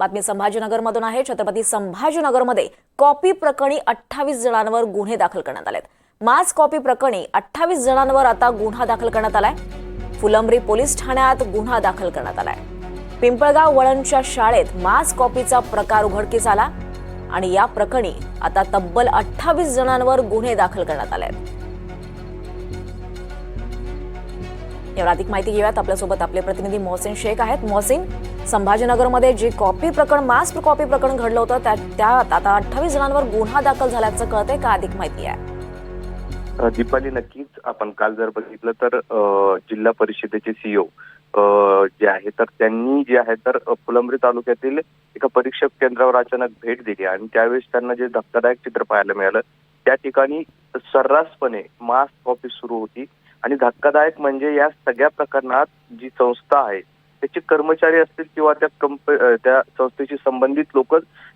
बातमी संभाजीनगरमधून आहे. छत्रपती संभाजीनगरमध्ये कॉपी प्रकरणी अठ्ठावीस जणांवर गुन्हे दाखल करण्यात आलेत. मास कॉपी प्रकरणी अठ्ठावीस जणांवर आता गुन्हा दाखल करण्यात आलाय. फुलंब्री पोलीस ठाण्यात गुन्हा दाखल करण्यात आलाय. पिंपळगाव वळणच्या शाळेत मास कॉपीचा प्रकार उघडकीस आला आणि या प्रकरणी आता तब्बल अठ्ठावीस जणांवर गुन्हे दाखल करण्यात आले आहेत यावर अधिक माहिती घेऊयात. आपल्यासोबत आपले प्रतिनिधी मोहसिन शेख आहेत. मोहसिन संभाजीनगरमध्ये जे कॉपी प्रकरण मास कॉपी प्रकरण घडलं होतं त्या- त्यात आता अठ्ठावीस जणांवर गुन्हा दाखल झाल्याचं कळतंय. का अधिक माहिती आहे? दीपाली नक्कीच. आपण काल जर बघितलं तर जिल्हा परिषदेचे सीओ जे आहे तर त्यांनी जे आहे तर फुलंब्री तालुक्यातील एका परीक्षक केंद्रावर अचानक भेट दिली आणि त्यावेळेस त्यांना जे धक्कादायक चित्र पाहायला मिळालं त्या ठिकाणी सर्रासपणे मास्क कॉपी सुरू होती. आणि धक्कादायक म्हणजे या सगळ्या प्रकरणात जी संस्था आहे त्याचे कर्मचारी असतील किंवा त्या कंप त्या संस्थेशी संबंधित लोक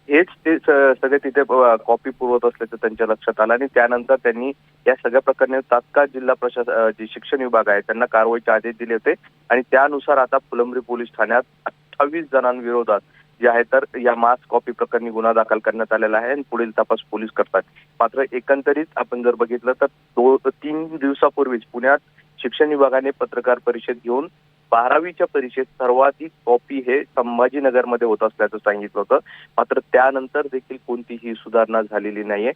हेच ते सगळे तिथे कॉपी पुरवत असल्याचं त्यांच्या लक्षात आलं आणि त्यानंतर त्यांनी या सगळ्या प्रकरणी तात्काळ जिल्हा प्रशासन जे शिक्षण विभाग आहे त्यांना कारवाईचे आदेश दिले होते आणि त्यानुसार आता फुलंब्री पोलीस ठाण्यात अठ्ठावीस जणांविरोधात जे आहे तर या मास कॉपी प्रकरणी गुन्हा दाखल करण्यात आलेला आहे आणि पुढील तपास पोलीस करतात. मात्र एकंदरीत आपण जर बघितलं तर दो तीन दिवसापूर्वीच पुण्यात शिक्षण विभागाने पत्रकार परिषद घेऊन बारावीच्या परीक्षेत सर्वाधिक कॉपी हे संभाजीनगरमध्ये होत असल्याचं सांगितलं होतं. मात्र त्यानंतर देखील कोणतीही सुधारणा झालेली नाहीये.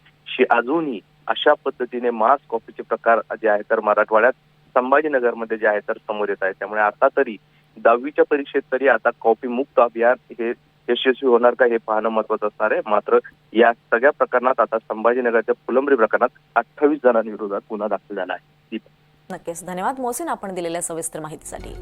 अजूनही अशा पद्धतीने मास कॉपीचे प्रकार जे आहे तर मराठवाड्यात संभाजीनगरमध्ये जे आहे तर समोर येत आहे त्यामुळे आता तरी दहावीच्या परीक्षेत तरी आता कॉपी मुक्त अभियान हे यशस्वी होणार का हे पाहणं महत्वाचं असणार आहे. मात्र या सगळ्या प्रकरणात आता संभाजीनगरच्या फुलंबरी प्रकरणात अठ्ठावीस जणांविरोधात गुन्हा दाखल झाला आहे. नक्कीच. धन्यवाद. मोहसिन आपण दिलेल्या सविस्तर माहितीसाठी.